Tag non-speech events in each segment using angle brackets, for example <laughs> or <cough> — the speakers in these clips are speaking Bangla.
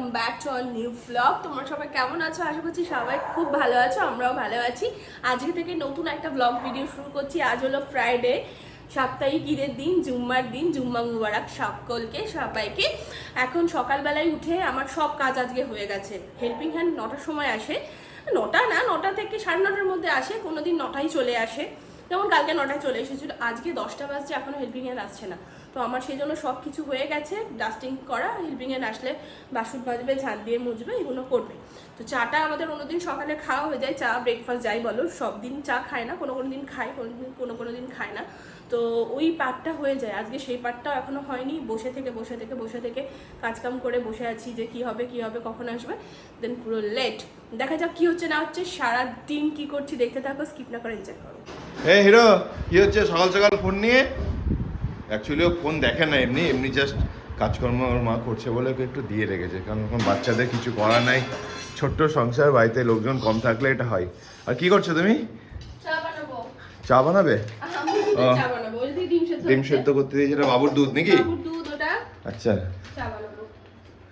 Welcome back to our new blog তোমরা সবাই কেমন আছো? আশা করছি সবাই খুব ভালো আছো, আমরাও ভালো আছি। আজকে থেকে নতুন একটা ব্লগ ভিডিও শুরু করছি। আজ হলো ফ্রাইডে সাপ্তাহিক ঈদের দিন, জুম্মার দিন, জুম্মা মুবারক সকলকে, সবাইকে। এখন সকালবেলায় উঠে আমার সব কাজ আজকে হয়ে গেছে। হেল্পিং হ্যান্ড নটার সময় আসে। নটা না, নটা থেকে সাড়ে নটার মধ্যে আসে, কোনোদিন নটায় চলে আসে। যেমন কালকে নটায় চলে এসেছিল, আজকে দশটা বাজছে এখনও হেল্পিং হ্যান্ড আসছে না। তো আমার সেই জন্য সব কিছু হয়ে গেছে ডাস্টিং করা হেল্পিং হ্যান্ড আসলে বাসন মাজবে, ঝাঁট দিয়ে মুজবে, এগুলো করবে। তো চাটা আমাদের অন্যদিন সকালে খাওয়া হয়ে যায়, চা ব্রেকফাস্ট যাই বলো সব দিন চা খায় না, কোনো কোনো দিন খায়, কোনো কোনো কোনো দিন খায় না। তো ওই পার্টটা হয়ে যায়। আজকে সেই পার্টটাও এখনও হয়নি। বসে থেকে বসে থেকে বসে থেকে কাজকাম করে বসে আছি যে কি হবে কি হবে কখন আসবে। দেন পুরো লেট দেখা যাক কি হচ্ছে না হচ্ছে সারা দিন কি করছি দেখতে থাকো স্কিপ না করে এনজয় করো। এ হিরো কি হচ্ছে? সকাল সকাল ফোন নিয়ে? অ্যাকচুয়ালি ও ফোন দেখে না এমনি এমনি জাস্ট কাজকর্ম ওর মা করছে বলে ওকে একটু দিয়ে রেখেছে। কারণ এখন বাচ্চাদের কিছু করা নাই। ছোট্ট সংসার বাড়িতে লোকজন কম থাকলে এটা হয়। আর কি করছ তুমি? চা বানাবো? ডিম সেদ্ধ করতে? দিয়েছে এটা বাবুর দুধ নাকি? আচ্ছা।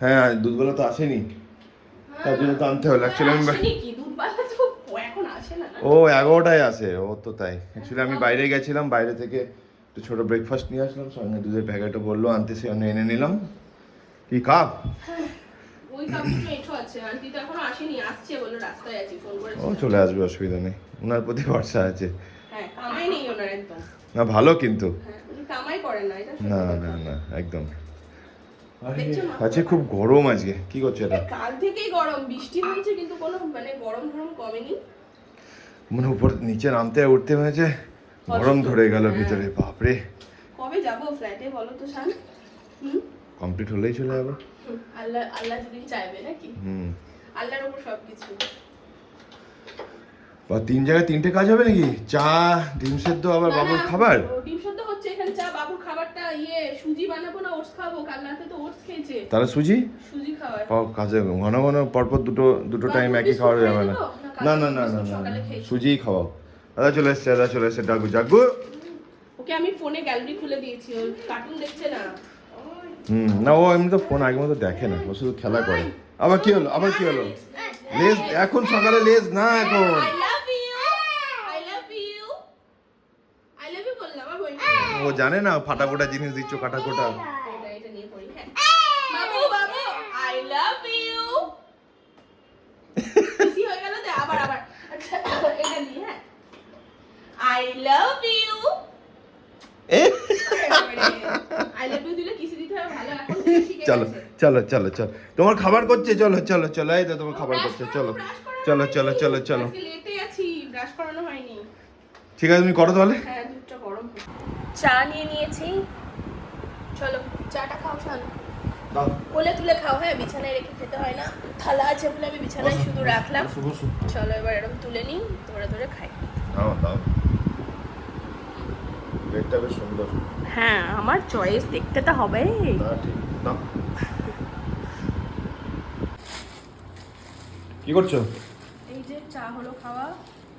হ্যাঁ দুধগুলো তো আসেনি। তার জন্য তো আনতে হলো অ্যাকচুয়ালি আমি ও এগারোটায় আসে ও তো তাই। অ্যাকচুয়ালি আমি বাইরে গেছিলাম বাইরে থেকে একটু ছোটো ব্রেকফাস্ট নিয়ে আসলাম। সঙ্গে দুধের প্যাকেটও বলল আনতে সে এনে নিলাম। কি <laughs> কাপ ও চলে আসবে অসুবিধা নেই। ওনার প্রতি ভরসা আছে। হ্যাঁ কামাই নেই ওনার একদম। না ভালো কিন্তু। হ্যাঁ কামাই না এটা না না না একদম? আজকে খুব গরম আজকে কি করছ এটা? কাল থেকেই গরম বৃষ্টি হয়েছে কিন্তু কোনো মানে গরম ধরম কমেনি। মানে উপর নিচে নামতে উঠতে হয়েছে গরম ধরে গেল হ্যাঁ। ভিতরে বাপরে। কবে যাব ফ্ল্যাটে বলো তো শান? কমপ্লিট হলেই চলে যাব। হুম, আল্লাহ আল্লাহ যদি চাইবে নাকি? হুম। আল্লাহর উপর সবকিছু। বা তিন জায়গায় তিনটে কাজ হবে নাকি? চা ডিম সেদ্ধ আবার বাবুর খাবার? ডিম সেদ্ধ হচ্ছে এখানে চা বাবুর খাবারটা ইয়ে সুজি বানাবো না ওটস খাব? কাল রাতে তো ওটস খেয়েছে। তাহলে সুজি? সুজি খাওয়ায় কাজে ঘন ঘন পরপর দুটো দুটো টাইম একই খাওয়া যাবে না। না না, না না না। সুজিই খাওয়াও। দাদা চলে এসছে দাদা চলে এসছে ডাকু জাগু। ওকে আমি ফোনে গ্যালারি খুলে দিয়েছি ও কার্টুন দেখছে না। হুম না ও এমনি তো ফোন আগের মতো দেখে না ও শুধু খেলা করে। আবার কি হলো? আবার কি হলো? লেজ এখন সকালে লেজ না এখন। লাভ ইউ দিলে কিসে দিতে হবে ভালো এখন থেকে শিখে চলো চলো চলো চলো। তোমার খাবার করছে চলো চলো চলো এই তো তোমার খাবার করছে চলো। চলো না। চলো চলো। চলো ঠিক আছে তুমি করো তাহলে। হ্যাঁ চা নিয়ে নিয়েছি। চলো চাটা খাও শান। কোলে তুলে খাও হ্যাঁ? বিছানায় রেখে খেতে হয় না। থালা আছে বলে আমি বিছানায় শুধু রাখলাম। চলো এবার এরকম তুলে নিই ধরে ধরে খাই। বেডটা বেশ সুন্দর। হ্যাঁ আমার চয়েস দেখতে তো হবে। কি করছ? এই যে চা হলো খাওয়া।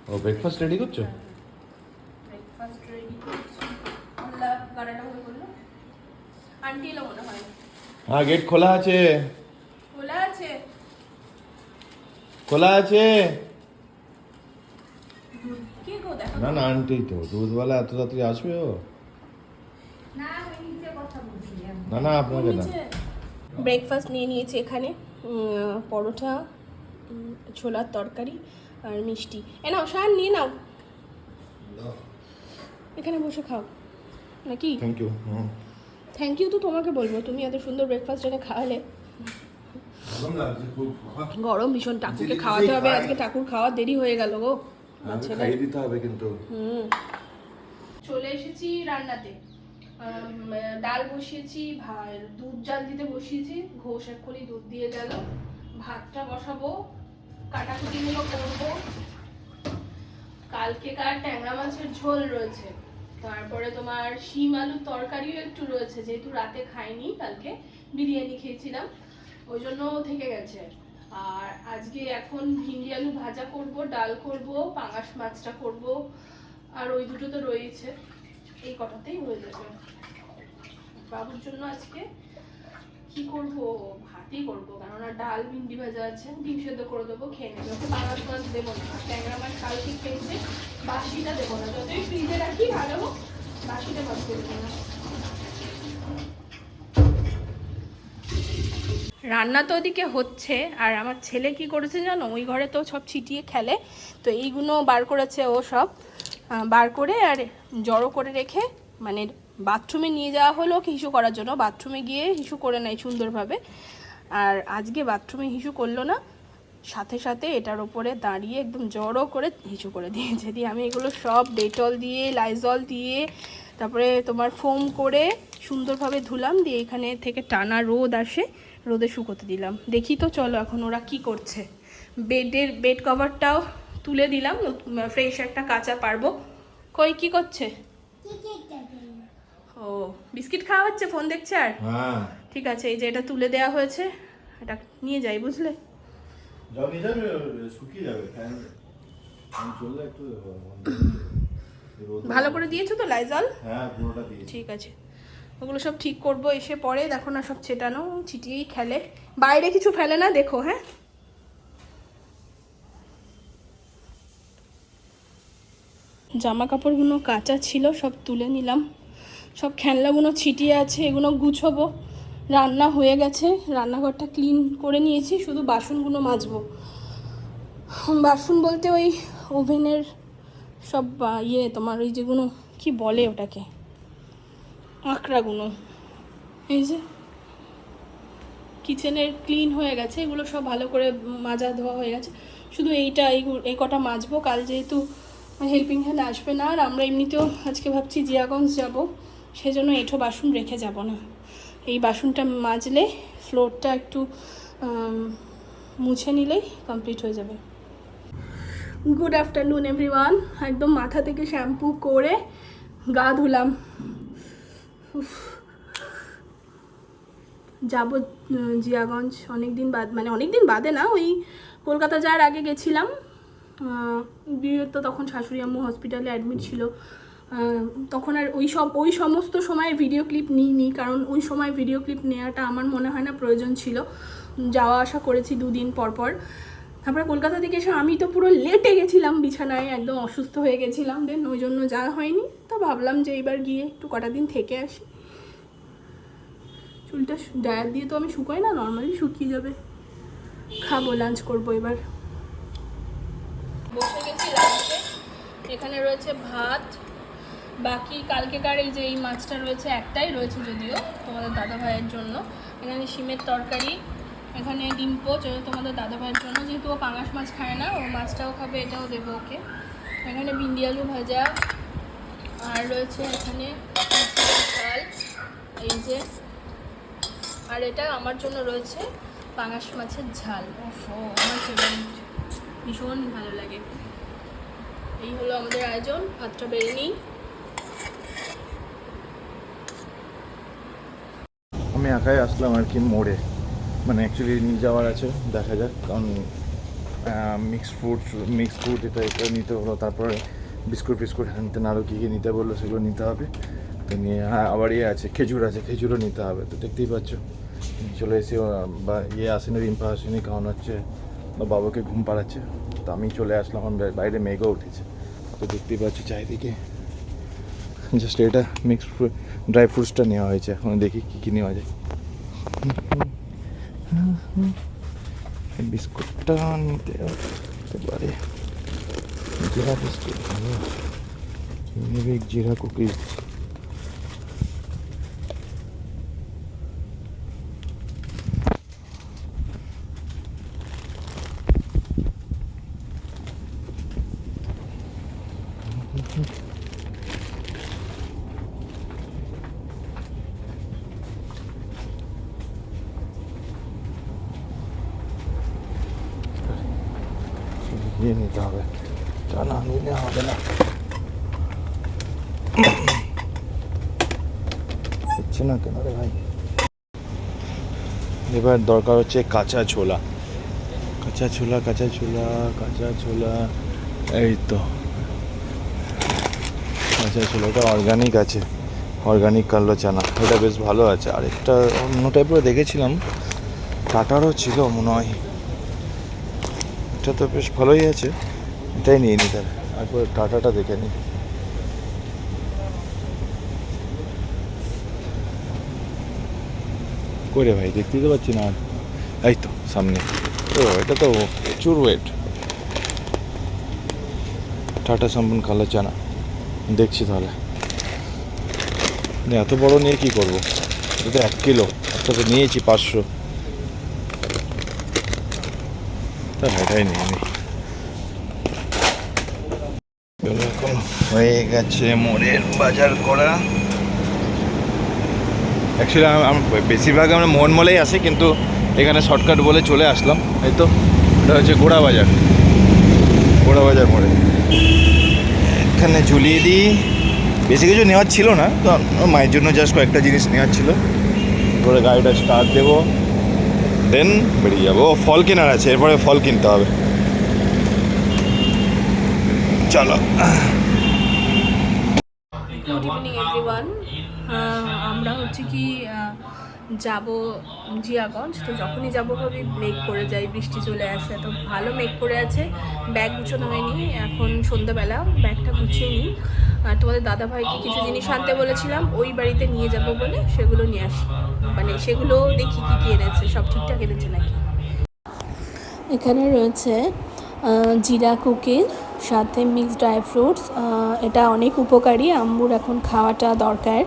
ও ব্রেকফাস্ট রেডি করছ ব্রেকফাস্ট রেডি করছি আল্লাহ হয়ে বলল আন্টি এলো মনে হয়। হ্যাঁ গেট খোলা আছে। খোলা আছে? খোলা আছে। দুধ কে গো দেখো না না আন্টি তো দুধওয়ালা এত তাড়াতাড়ি আসবে ও? না না আপনাকে না ব্রেকফাস্ট নিয়ে নিয়েছি এখানে পরোটা ছোলার তরকারি আর মিষ্টি। এ নাও শান নিয়ে নাও। এখানে বসে খাও। নাকি? থ্যাংক ইউ থ্যাংক ইউ তো তোমাকে বলব তুমি এত সুন্দর ব্রেকফাস্ট এনে খাওয়ালে। গরম ভীষণ ঠাকুরকে খাওয়াতে হবে আজকে টাকুর খাওয়ার দেরি হয়ে গেল গো। ছেলে খাইয়ে দিতে হবে কিন্তু। হুম। চলে এসেছি রান্নাতে। ডাল বসিয়েছি দুধ জাল দিতে বসিয়েছি ঘোষ এক্ষুনি দুধ দিয়ে গেল। ভাতটা বসাবো কাটাকুটিগুলো করব। কালকে কার ট্যাংরা মাছের ঝোল রয়েছে। তারপরে তোমার শিম আলুর তরকারিও একটু রয়েছে, যেহেতু রাতে খাইনি কালকে, বিরিয়ানি খেয়েছিলাম, ওই জন্য থেকে গেছে। আর আজকে এখন ভিন্ডি আলু ভাজা করব, ডাল করব, পাঙাশ মাছটা করব, আর ওই দুটো তো রয়েছে এই কথাতেই হয়ে যাবে। বাবুর জন্য আজকে কি করব? ভাতই করব, কেননা ডাল, ভিন্ডি ভাজা আছে, ডিম সেদ্ধ করে দেবো, খেয়ে নেবে। ওকে পাঙাশ মাছ দেবো না। ট্যাংরা মাছ কালকে খেয়েছে, বাসিটা দেবো না। যতই ফ্রিজে রাখি, ভালো হোক, বাসিটা করে দেবো না। রান্না তো ওদিকে হচ্ছে, আর আমার ছেলে কি করেছে জানো? ওই ঘরে তো সব ছিটিয়ে খেলে, তো এইগুলো বার করেছে ও সব। বার করে আর জড়ো করে রেখে মানে বাথরুমে নিয়ে যাওয়া হলো কি হিসু করার জন্য। বাথরুমে গিয়ে হিসু করে নেয় সুন্দরভাবে। আর আজকে বাথরুমে হিসু করল না। সাথে সাথে এটার ওপরে দাঁড়িয়ে একদম জড়ো করে হিসু করে দিয়েছে। দিয়ে আমি এগুলো সব ডেটল দিয়ে, লাইজল দিয়ে, তারপরে তোমার ফোম করে সুন্দরভাবে ধুলাম। দিয়ে এখানে থেকে টানা রোদ আসে, রোদে শুকোতে দিলাম। দেখি তো চলো এখন ওরা কি করছে। বেডের, বেড কভারটাও তুলে দিলাম। ফ্রেশ একটা কাঁচা পারব। কই, কি করছে? ও বিস্কিট খাওয়া হচ্ছে ফোন দেখছে আর? হ্যাঁ। ঠিক আছে এই যে এটা তুলে দেওয়া হয়েছে এটা নিয়ে যাই বুঝলে? ভালো করে দিয়েছ তো লাইজল হ্যাঁ ঠিক আছে। ওগুলো সব ঠিক করব এসে পরে দেখো না সব ছেটানো ছিটিয়েই খেলে। বাইরে কিছু ফেলে না দেখো হ্যাঁ? জামা কাপড়গুলো কাঁচা ছিল সব তুলে নিলাম। সব খেলনাগুলো ছিটিয়ে আছে, এগুলো গুছবো। রান্না হয়ে গেছে, রান্নাঘরটা ক্লিন করে নিয়েছি, শুধু বাসনগুলো মাজবো। বাসন বলতে ওই ওভেনের সব ইয়ে তোমার ওই যেগুলো, কি বলে ওটাকে? আঁকড়াগুলো এই যে কিচেনের ক্লিন হয়ে গেছে, এগুলো সব ভালো করে মাজা ধোয়া হয়ে গেছে। শুধু এইটা, এই এই কটা মাজবো, কাল যেহেতু হেল্পিং হ্যান্ড আসবে না, আর আমরা এমনিতেও আজকে ভাবছি জিয়াগঞ্জ যাব। সেজন্য এঁঠো বাসন রেখে যাব না। এই বাসনটা মাজলে ফ্লোরটা একটু মুছে নিলেই কমপ্লিট হয়ে যাবে। গুড আফটারনুন এভরিওয়ান একদম মাথা থেকে শ্যাম্পু করে গা ধুলাম। যাব জিয়াগঞ্জ। অনেক দিন বাদ মানে অনেক দিন বাদে না, ওই কলকাতা যাওয়ার আগে গেছিলাম। বিয়ে তো তখন শাশুড়ি আম্মু হসপিটালে অ্যাডমিট ছিল। তখন আর ওই সব, ওই সমস্ত সময় ভিডিও ক্লিপ নিইনি, কারণ ওই সময় ভিডিও ক্লিপ নেওয়াটা আমার মনে হয় না প্রয়োজন ছিল। যাওয়া আসা করেছি দুদিন পর পর। তারপরে কলকাতা থেকে এসে আমি তো পুরো লেটে গেছিলাম, বিছানায় একদম অসুস্থ হয়ে গেছিলাম। দেন ওই জন্য যাওয়া হয়নি, তো ভাবলাম যে এইবার গিয়ে একটু কটা দিন থেকে আসি। চুলটা ডায়ার দিয়ে তো আমি শুকাই না নর্মালি শুকিয়ে যাবে। খাব লাঞ্চ করব এবার। বসে গেছি লাঞ্চে এখানে রয়েছে ভাত বাকি কালকেকার এই যে এই মাছটা রয়েছে, একটাই রয়েছে যদিও তোমাদের দাদা ভাইয়ের জন্য। এখানে শিমের তরকারি, এখানে ডিম পোচ তোমাদের দাদা ভাইয়ের জন্য। যেহেতু ও পাঙাশ মাছ খায় না, ও মাছটাও খাবে, এটাও দেবো ওকে। এখানে ভিন্ডি আলু ভাজা, আর রয়েছে এখানে ঝাল এই যে। আর এটা আমার জন্য রয়েছে পাঙাশ মাছের ঝাল। ওফো আমার ভীষণ ভালো লাগে। এই হলো আমাদের আয়োজন, ভাতটা বেড়ে নিই। আমি একাই আসলাম আর কি মোড়ে। মানে অ্যাকচুয়ালি নিয়ে যাওয়ার আছে, দেখা যাক। কারণ মিক্সড ফ্রুট মিক্স ফ্রুট এটা এটা নিতে হলো, তারপরে বিস্কুট ফিস্কুট হ্যানতে আরও কী কী নিতে বলল সেগুলো নিতে হবে। তো নিয়ে হ্যাঁ আবার ইয়ে আছে, খেজুর আছে, খেজুরও নিতে হবে। তো দেখতেই পাচ্ছ। চলে এসে বা ইয়ে আসেনি, রিম্পা আসেনি কারণ হচ্ছে, বা বাবাকে ঘুম পাড়াচ্ছে। তো আমি চলে আসলাম বাইরে মেঘও উঠেছে। তো দেখতেই পাচ্ছ চারিদিকে। জাস্ট এটা মিক্স ড্রাই ফ্রুটসটা নেওয়া হয়েছে। এখন দেখি কী কী নেওয়া যায়। বিস্কুটটা নিতে পারে। জিরা বিস্কুট জিরা কুকিজ নিয়ে নিতে হবে তা না নিলে হবে না হচ্ছে না কেন রে ভাই এবার দরকার হচ্ছে কাঁচা ছোলা। কাঁচা ছোলা কাঁচা ছোলা কাঁচা ছোলা, এই তো। কাঁচা ছোলাটা অর্গানিক আছে। অর্গানিক কালো চানা, এটা বেশ ভালো আছে। আরেকটা অন্য টাইপের দেখেছিলাম, টাটারও ছিল মনে হয়। এটা তো বেশ ভালোই আছে। এটাই নিয়ে নি তার একবার টাটাটা দেখে নিই করে ভাই দেখতেই তো পাচ্ছি না। এই তো সামনে। ও এটা তো প্রচুর ওয়েট টাটা সম্পূর্ণ কালো চানা। দেখছি তাহলে। না, এত বড় নিয়ে কি করব? এটা তো এক কিলো একটা তো নিয়েছি পাঁচশো। তা এটাই নিয়ে চলো হয়ে গেছে মোড়ের বাজার করা। অ্যাকচুয়ালি বেশিরভাগ আমরা মোহন মলেই আসি, কিন্তু এখানে শর্টকাট বলে চলে আসলাম। এই তো, এটা হচ্ছে গোড়া বাজার। গোড়া বাজার মোড়ে। এখানে ঝুলিয়ে দিই। বেশি কিছু নেওয়ার ছিল না, তো মায়ের জন্য জাস্ট কয়েকটা জিনিস নেওয়ার ছিল। করে গাড়িটা স্টার্ট দেবো। দেন বেরিয়ে যাব। ও, ফল কেনার আছে, এরপরে ফল কিনতে হবে। চলো। গুড ইভিনিং এভরিওয়ান আমরা হচ্ছে কি আহ, যাব জিয়াগঞ্জ। তো যখনই যাব ভাবি মেঘ করে যাই বৃষ্টি চলে আসে। তো ভালো মেঘ করে আছে। ব্যাগ গুছানো হয়নি। এখন সন্ধ্যাবেলা ব্যাগটা গুছিয়ে নিই। আর তোমাদের দাদা ভাইকে কিছু জিনিস আনতে বলেছিলাম। ওই বাড়িতে নিয়ে যাব বলে সেগুলো নিয়ে আসি। মানে সেগুলো দেখি কী কি এনেছে সব ঠিকঠাক এনেছে নাকি? এখানে রয়েছে জিরা কুকিজ সাথে মিক্সড ড্রাই ফ্রুটস এটা অনেক উপকারী আম্মুর এখন খাওয়াটা দরকার।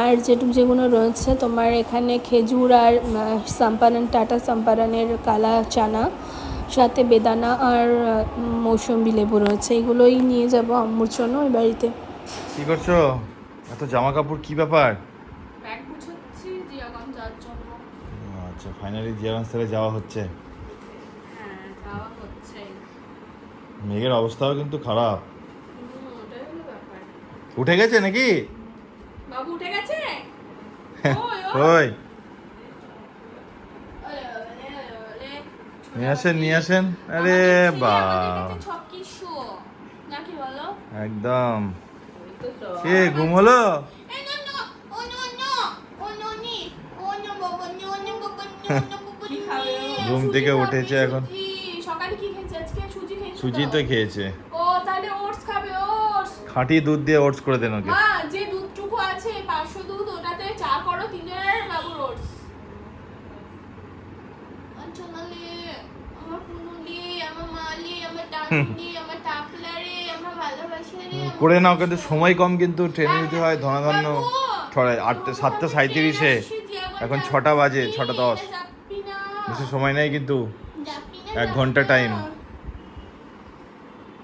আর যেটু যেগুলো রয়েছে তোমার এখানে খেজুর আর সাম্পারান টাটা সাম্পারানের কালা চানা সাথে বেদানা আর আহ, মৌসম্বি লেবু রয়েছে। এগুলোই নিয়ে যাব আম্মুর জন্য ওই বাড়িতে। কি করছ? এত জামা কাপড় কি ব্যাপার? আচ্ছা ফাইনালি জিয়াগঞ্জ থেকে যাওয়া হচ্ছে। মেঘের অবস্থাও কিন্তু খারাপ। উঠে গেছে নাকি? বাবু হ্যাঁ, ওই নিয়ে আসেন নিয়ে আসেন। আরে বা। একদম। কে ঘুম হলো? ঘুম থেকে উঠেছে এখন। সুজি খেয়েছে। তো খেয়েছে ও তাহলে ওটস খাবে ওটস। খাঁটি দুধ দিয়ে ওটস করে দেন ওকে। মা যে দুধটুকু আছে পাঁচশো দুধ ওটাতে চা করো তিনের বাবুর ওটস। আচ্ছা নালে আমার পুনুলি আমার মালি আমার টানুলি আমার টাকলারে আমার ভালোবাসে করে নাও কিন্তু সময় কম কিন্তু ট্রেনে যেতে হয় ধনাধন্য বাবু, ছড়ায় আটটা সাতটা সাঁত্রিশে এখন ছটা বাজে ছটা দশ। বেশি সময় নেই কিন্তু। এক ঘণ্টা টাইম।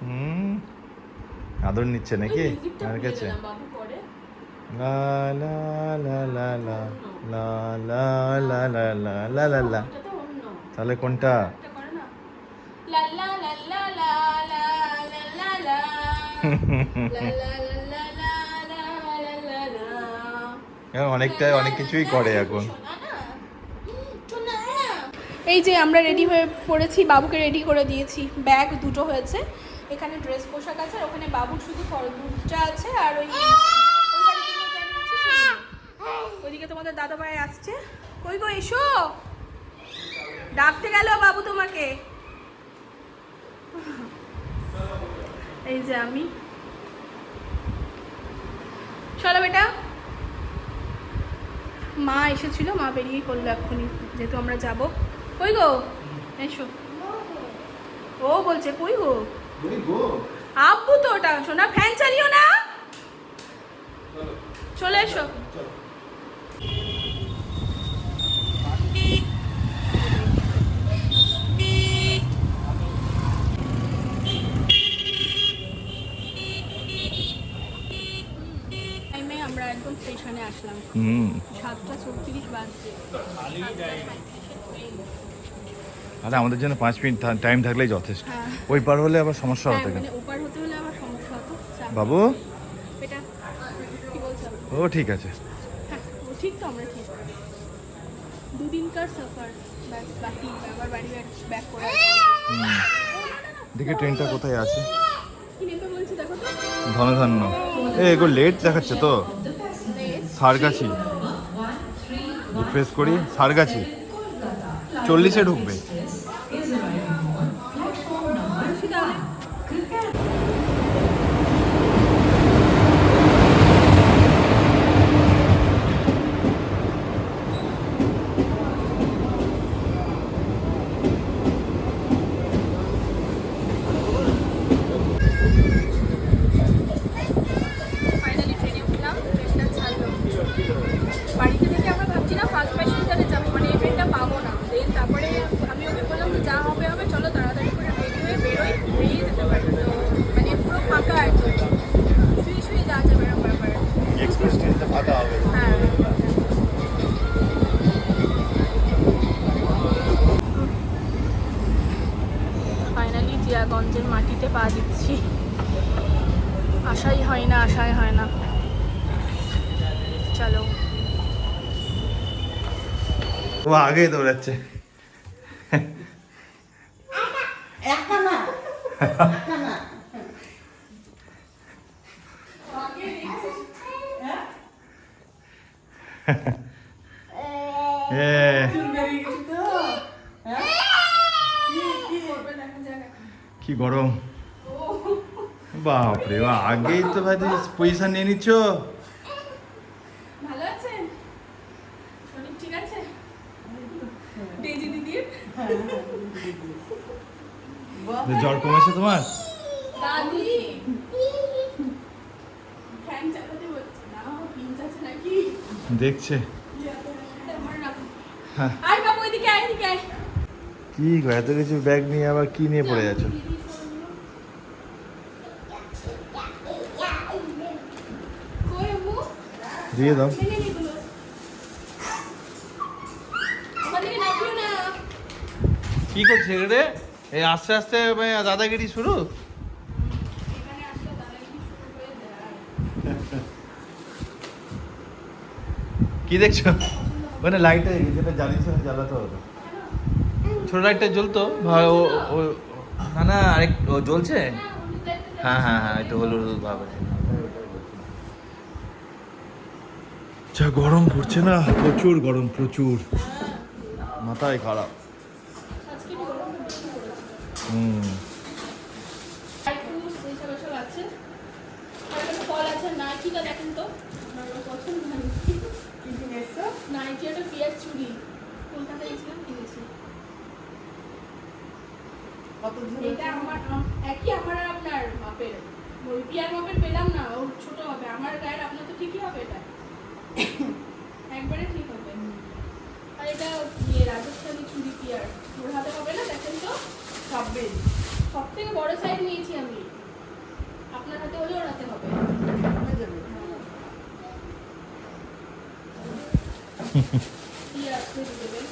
হুম আদর নিচ্ছে নাকি আর কাছে গেলাম, বাবু করে লা লা লা লা লা লা লা লা লা লা লা লা লা এটা তো অন্য তাহলে কোনটা অনেকটাই অনেক কিছুই করে এখন এই যে আমরা রেডি হয়ে পড়েছি, বাবুকে রেডি করে দিয়েছি। ব্যাগ দুটো হয়েছে। এখানে ড্রেস পোশাক আছে, আর ওখানে বাবুর শুধু দুধটা আছে, আর ওই। ওইদিকে তোমাদের দাদা ভাই আসছে। কই গো, এসো। ডাকতে গেল বাবু তোমাকে। এই যে আমি। চলো বেটা। মা এসেছিল, মা বেরিয়ে করল এক্ষুনি। যেহেতু আমরা যাব। কই গো? এসো। ও বলছে কই গো? আব্বু তো ওটা শোনা ফ্যান চালিও না? চলে। এসো। আমরা একদম স্টেশনে আসলাম। হুম। সাতটা চৌত্রিশ বাজছে। আরে আমাদের জন্য পাঁচ মিনিট টাইম থাকলেই যথেষ্ট। হ্যাঁ। ওই পার হলে আবার সমস্যা হ্যাঁ হতে মানে ওপার হতে হলে আমার সমস্যা হতো। চাপ। বাবু? ও ঠিক আছে। হ্যাঁ ঠিক তো আমরা ঠিক। দুদিনকার সফর বাকি। আবার বাড়ি ব্যাক করে দেখি ট্রেনটা কোথায় আছে। ধনধান্য। এ এগুলো লেট দেখাচ্ছে তো। সারগাছি রিফ্রেশ করি সারগাছি। চল্লিশে ঢুকবে বলছি তাহলে ফাইনালি ট্রেনে উঠলাম ট্রেনটা ছাড়লো বাড়িতে থেকে আমরা ভাবছি না ফার্স্ট প্যাসেঞ্জারে যাব মানে এই ট্রেনটা পাবো না দেন তারপরে আমি ওকে বললাম যে যা হবে হবে চলো তাড়াতাড়ি করে রেডি হয়ে বেরোই বেরিয়ে যেতে পারি তো মানে পুরো ফাঁকা একদম শুয়ে শুয়ে যাওয়া যাবে এরকম ব্যাপার এক্সপ্রেস ট্রেনটা ফাঁকা হবে হ্যাঁ ফাইনালি জিয়াগঞ্জের মাটিতে পা দিচ্ছি। আশাই হয় না আশাই হয় না। চলো। ও আগেই দৌড়াচ্ছে। একটা না <laughs> একটা না এ বেরিয়ে গেছি তো হ্যাঁ? কি কি কি গরম বাপরে বা আগেই তো ভাই পজিশন নিয়ে নিচ্ছ। ভালো আছেন? শরীর ঠিক আছে? ডেজি জ্বর কমেছে তোমার? দাদি। ফ্যান চালাতে হচ্ছে না পিঞ্চ আছে নাকি? দেখছে। আমার রাখো। হ্যাঁ। আয় বাবু এদিকে আয় এদিকে আয়। কি গো, এত কিছু ব্যাগ নিয়ে আবার কি নিয়ে পড়ে যাচ্ছ কই আম্মু? দিয়ে দাও। কি করছে রে এই আস্তে আস্তে মানে দাদাগিরি শুরু। কি দেখছ? মানে লাইটে যেটা জ্বালিয়েছে জ্বালাতে হতো ছোট লাইটটা জ্বলতো? ভা- ও ও- না না আরেক ও জ্বলছে? হ্যাঁ হ্যাঁ হ্যাঁ একটু হলুদ হলুদ ভাব আছে যা গরম পড়ছে না? প্রচুর গরম প্রচুর। মাথায় খারাপ। আজকে গরম হুম। এটা আমার একই আমার আর আপনার মাপের। পিয়ার মাপের পেলাম না ওর ছোট হবে। আমার গায়ের আপনার তো ঠিকই হবে এটা। একবারে ঠিক হবে। আর এটা ইয়ে রাজস্থানি চুড়ি পিয়ার। ওর হাতে হবে না দেখেন তো? ছাব্বিশ। সব থেকে বড় সাইজ নিয়েছি আমি। আপনার হাতে হলে ওর হাতে হবে। পিয়ার দেবেন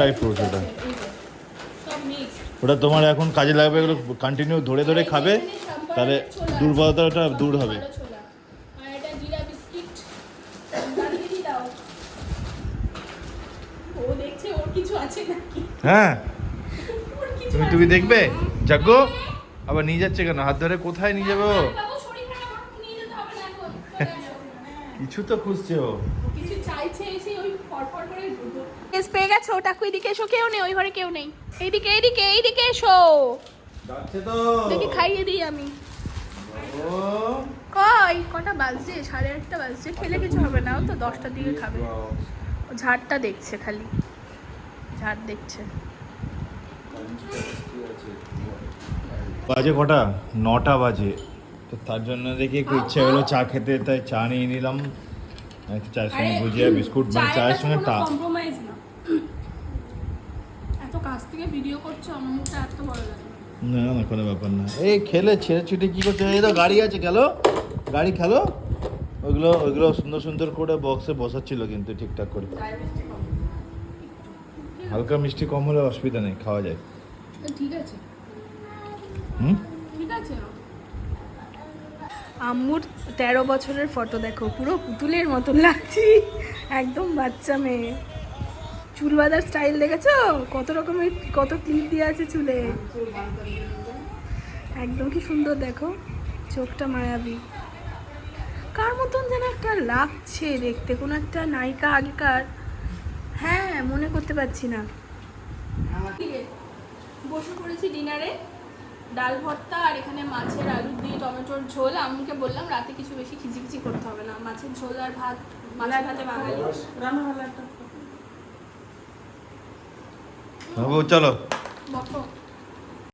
ড্রাই ফ্রুট ওগুলো ওটা তোমার এখন কাজে লাগবে, এগুলো কন্টিনিউ ধরে ধরে খাবে, তাহলে দুর্বলতাটা দূর হবে। হ্যাঁ? তুমি তুমি? দেখবে? যাগ্য আবার নিয়ে যাচ্ছে কেন? হাত ধরে কোথায় নিয়ে যাবে ও। কিছু তো খুঁজছে ও। কিছু চাইছে এসে ওই ফরফর করে পেয়ে গেছো টাকু এদিকে এসো, কেউ নেই, ওই ঘরে কেউ নেই। এইদিকে এইদিকে এইদিকে এসো। যাচ্ছে তো। দেখি খাইয়ে দিই আমি। ও। কই? কটা বাজছে? সাড়ে আটটা বাজছে। খেলে কিছু হবে না ও তো দশটার দিকে খাবে। ও ঝাড়টা দেখছে খালি। ঝাড় দেখছে। বাজে কটা? নটা বাজে। তো তার জন্য দেখি একটু ইচ্ছে হলো চা খেতে তাই চা নিয়ে নিলাম। চায়ের সঙ্গে ভুজিয়া বিস্কুট মানে চায়ের সঙ্গে টা কম্প্রোমাইজ না এত কাজ কাছ থেকে ভিডিও করছ আমার মুখটা এত বড় লাগে। না না কোনো ব্যাপার না। এই খেলে ছেড়ে ছুটে কি করছে? এই তো গাড়ি আছে খেলো। গাড়ি খেলো। ওইগুলো ওইগুলো সুন্দর সুন্দর করে বক্সে বসাচ্ছিল কিন্তু ঠিকঠাক করে। হালকা মিষ্টি কম হলে অসুবিধা নেই খাওয়া যায়। ঠিক আছে। হুম? ঠিক আছে। আম্মুর তেরো বছরের ফটো দেখো পুরো পুতুলের মতন লাগছি। একদম বাচ্চা মেয়ে। চুল বাঁধার স্টাইল দেখেছ? কত রকমের কত ক্লিপ দিয়ে আছে চুলে। একদম কি সুন্দর দেখো চোখটা মায়াবী। কার মতন যেন একটা লাগছে দেখতে কোনো একটা নায়িকা আগেকার। হ্যাঁ মনে করতে পারছি না। বসে পড়েছি ডিনারে ডাল ভর্তা আর এখানে মাছের আলু দিয়ে টমেটোর ঝোল। আমাকে বললাম রাতে কিছু বেশি খিচিখিচি করতে হবে না। মাছের ঝোল আর ভাত মাছের ভাতে বাঙালি। রান্না ভালো একটা বাবু চলো বকো